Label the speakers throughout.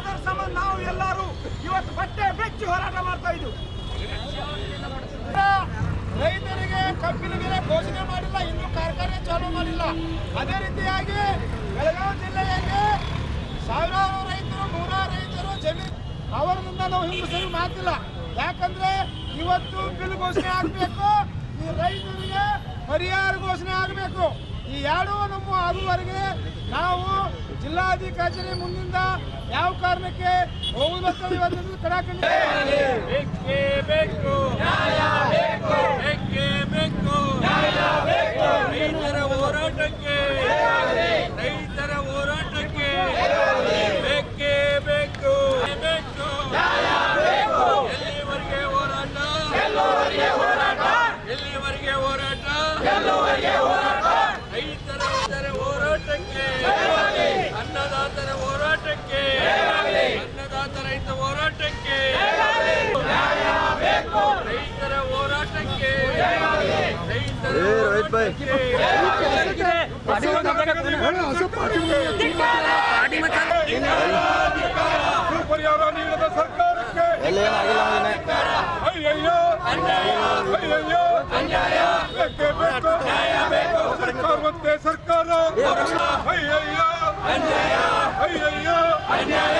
Speaker 1: ಅದರ ಸಂಬಂಧ ನಾವು ಎಲ್ಲರೂ ಇವತ್ತು ಬಟ್ಟೆ ಬೆಚ್ಚಿ ಹೋರಾಟ ಮಾಡ್ತಾ ರೈತರಿಗೆ ಕಬ್ಬಿನ ಬೆಲೆ ಘೋಷಣೆ ಮಾಡಿಲ್ಲ, ಇನ್ನು ಕಾರ್ಖಾನೆ ಚಾಲೂ ಮಾಡಿಲ್ಲ. ಅದೇ ರೀತಿಯಾಗಿ ಬೆಳಗಾವಿ ಜಿಲ್ಲೆಯಲ್ಲಿ ಸಾವಿರಾರು ರೈತರು, ನೂರಾರು ರೈತರು ಜಮೀನು ಅವರಿಂದ ನಾವು ಹಿಂದೆ ಸರಿ ಮಾತಿಲ್ಲ ಯಾಕಂದ್ರೆ ಇವತ್ತು ಬಿಲ್ ಘೋಷಣೆ ಆಗಬೇಕು, ಈ ರೈತರಿಗೆ ಪರಿಹಾರ ಘೋಷಣೆ ಆಗಬೇಕು. ಈ ಎರಡೂ ನಮ್ಮ ಆಗುವವರೆಗೆ ನಾವು ಜಿಲ್ಲಾಧಿಕಾರಿ ಮುಂದಿಂದ ಯಾವ ಕಾರಣಕ್ಕೆ ಹೋಗುವುದಂತ ಇವತ್ತು ಕಡಾಖಂಡ
Speaker 2: ಬೇಕೇ ಬೇಕು ನ್ಯಾಯ ಬೇಕು ಬೇಕೇ ಬೇಕು ನ್ಯಾಯ ಬೇಕು ರೈತರ ಹೋರಾಟಕ್ಕೆ ರೈತರ ಹೋರಾಟಕ್ಕೆ ಬೇಕೇ ಬೇಕು ಬೇಕು ನ್ಯಾಯ ಬೇಕು ಎಲ್ಲಿವರೆಗೆ ಹೋರಾಟ ಹೋರಾಟ ಎಲ್ಲಿವರೆಗೆ ಹೋರಾಟ ಹೋರಾಟ ರೈತರ ರೈತರ ಹೋರಾಟಕ್ಕೆ ಅನ್ನದಾತರ ಹೋರಾಟಕ್ಕೆ ಅನ್ನದಾತ ರೈತ ಹೋರಾಟಕ್ಕೆ ರೈತರ ಹೋರಾಟಕ್ಕೆ ರೈತರ ಹೋರಾಟಕ್ಕೆ
Speaker 1: ಪರಿಹಾರ ನೀಡದ ಸರ್ಕಾರಕ್ಕೆ ಅಯ್ಯಯ್ಯೋ ಅಯ್ಯಯ್ಯೋ ಬೇಕೇ ಬೇಕು ಸರ್ಕಾರ ಮತ್ತೆ ಸರ್ಕಾರ ಅಯ್ಯಯ್ಯೋ ಅಯ್ಯಯ್ಯೋ ಸರ್ಕಾರ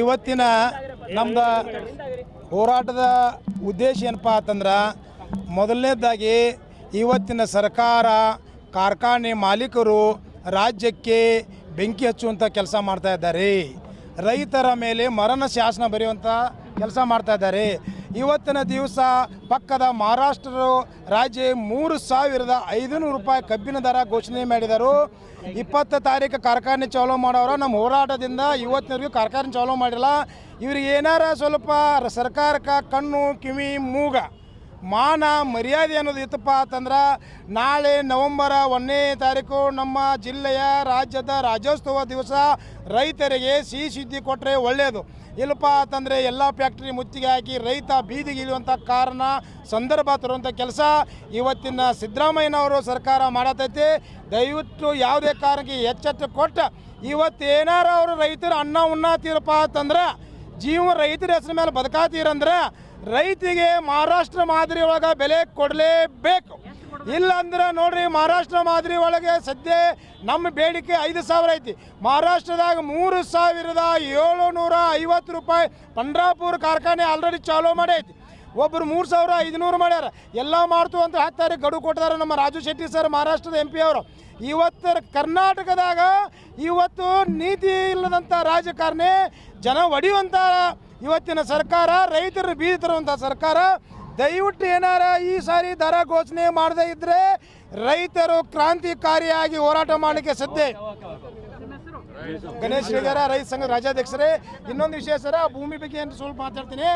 Speaker 1: ಇವತ್ತಿನ ನಮ್ದು ಹೋರಾಟದ ಉದ್ದೇಶ ಏನಪ್ಪ ಅಂತಂದ್ರೆ ಮೊದಲನೇದಾಗಿ ಇವತ್ತಿನ ಸರ್ಕಾರ, ಕಾರ್ಖಾನೆ ಮಾಲೀಕರು ರಾಜ್ಯಕ್ಕೆ ಬೆಂಕಿ ಹಚ್ಚುವಂಥ ಕೆಲಸ ಮಾಡ್ತಾ ಇದ್ದಾರೆ. ರೈತರ ಮೇಲೆ ಮರಣ ಶಾಸನ ಬರೆಯುವಂಥ ಕೆಲಸ ಮಾಡ್ತಾ ಇದ್ದಾರೆ. ಇವತ್ತಿನ ದಿವಸ ಪಕ್ಕದ ಮಹಾರಾಷ್ಟ್ರ ರಾಜ್ಯ ಮೂರು ಸಾವಿರದ ಐದುನೂರು ರೂಪಾಯಿ ಕಬ್ಬಿನ ದರ ಘೋಷಣೆ ಮಾಡಿದರು. ಇಪ್ಪತ್ತು ತಾರೀಕು ಕಾರ್ಖಾನೆ ಚಾಲೂ ಮಾಡೋರು ನಮ್ಮ ಹೋರಾಟದಿಂದ ಇವತ್ತಿನವರೆಗೂ ಕಾರ್ಖಾನೆ ಚಾಲೂ ಮಾಡಿಲ್ಲ. ಇವ್ರಿಗೆ ಏನಾರ ಸ್ವಲ್ಪ ಸರ್ಕಾರಕ್ಕೆ ಕಣ್ಣು, ಕಿವಿ, ಮೂಗ, ಮಾನ, ಮರ್ಯಾದೆ ಅನ್ನೋದು ಇತ್ತಪ್ಪ ಅಂತಂದ್ರೆ ನಾಳೆ ನವೆಂಬರ ಒಂದನೇ ತಾರೀಕು ನಮ್ಮ ಜಿಲ್ಲೆಯ ರಾಜ್ಯದ ರಾಜ್ಯೋತ್ಸವ ದಿವಸ ರೈತರಿಗೆ ಸಿಹಿ ಸುದ್ದಿ ಕೊಟ್ಟರೆ ಒಳ್ಳೆಯದು ಇಲ್ಲಪ್ಪ ಅಂತಂದರೆ ಎಲ್ಲ ಫ್ಯಾಕ್ಟ್ರಿ ಮುತ್ತಿಗೆ ಹಾಕಿ ರೈತ ಬೀದಿಗೆ ಇಳಿಯುವಂಥ ಕಾರಣ ಸಂದರ್ಭ ತರುವಂಥ ಕೆಲಸ. ಇವತ್ತಿನ ಸಿದ್ದರಾಮಯ್ಯನವರು ಸರ್ಕಾರ ಮಾಡತೈತಿ. ದಯವಿಟ್ಟು ಯಾವುದೇ ಕಾರಣಕ್ಕೆ ಎಚ್ಚೆತ್ತು ಕೊಟ್ಟ ಇವತ್ತು ಏನಾರ ಅವರು ರೈತರು ಅನ್ನ ಉಣ್ಣಾತೀರಪ್ಪ ಅಂತಂದ್ರೆ, ಜೀವ ರೈತರ ಹೆಸರು ಮೇಲೆ ಬದುಕಾತೀರಂದ್ರೆ ರೈತಿಗೆ ಮಹಾರಾಷ್ಟ್ರ ಮಾದರಿ ಒಳಗೆ ಬೆಲೆ ಕೊಡಲೇಬೇಕು. ಇಲ್ಲ ಅಂದ್ರೆ ನೋಡ್ರಿ, ಮಹಾರಾಷ್ಟ್ರ ಮಾದರಿ ಒಳಗೆ ಸದ್ಯ ನಮ್ಮ ಬೇಡಿಕೆ ಐದು ಸಾವಿರ ಐತಿ. ಮಹಾರಾಷ್ಟ್ರದಾಗ ಮೂರು ಸಾವಿರದ ಏಳುನೂರ ಐವತ್ತು ರೂಪಾಯಿ ಪಂಡ್ರಾಪುರ ಕಾರ್ಖಾನೆ ಆಲ್ರೆಡಿ ಚಾಲೂ ಮಾಡೈತಿ ಒಬ್ಬರು ಮೂರು ಸಾವಿರ ಐದುನೂರು ಮಾಡ್ಯಾರ. ಎಲ್ಲ ಮಾಡ್ತು ಅಂತ ಹಾಕ್ತಾರೆ ಗಡು ಕೊಟ್ಟಿದ್ದಾರೆ ನಮ್ಮ ರಾಜು ಶೆಟ್ಟಿ ಸರ್ ಮಹಾರಾಷ್ಟ್ರದ ಎಂ ಪಿ ಅವರು. ಇವತ್ತು ಕರ್ನಾಟಕದಾಗ ಇವತ್ತು ನೀತಿ ಇಲ್ಲದಂಥ ರಾಜಕಾರಣಿ ಜನ ಒಡೆಯುವಂಥ ಇವತ್ತಿನ ಸರ್ಕಾರ, ರೈತರು ಬೀದಿ ತರುವಂಥ ಸರ್ಕಾರ ದಯವಿಟ್ಟು ಏನಾರ ಈ ಸಾರಿ ದರ ಘೋಷಣೆ ಮಾಡದೇ ಇದ್ದರೆ ರೈತರು ಕ್ರಾಂತಿಕಾರಿಯಾಗಿ ಹೋರಾಟ ಮಾಡಲಿಕ್ಕೆ ಸದ್ಯ ಗಣೇಶ್ ರೈತ ಸಂಘದ ರಾಜ್ಯಾಧ್ಯಕ್ಷರೇ, ಇನ್ನೊಂದು ವಿಷಯ ಸರ, ಭೂಮಿ ಬಗ್ಗೆ ಏನು ಸ್ವಲ್ಪ ಮಾತಾಡ್ತೀನಿ.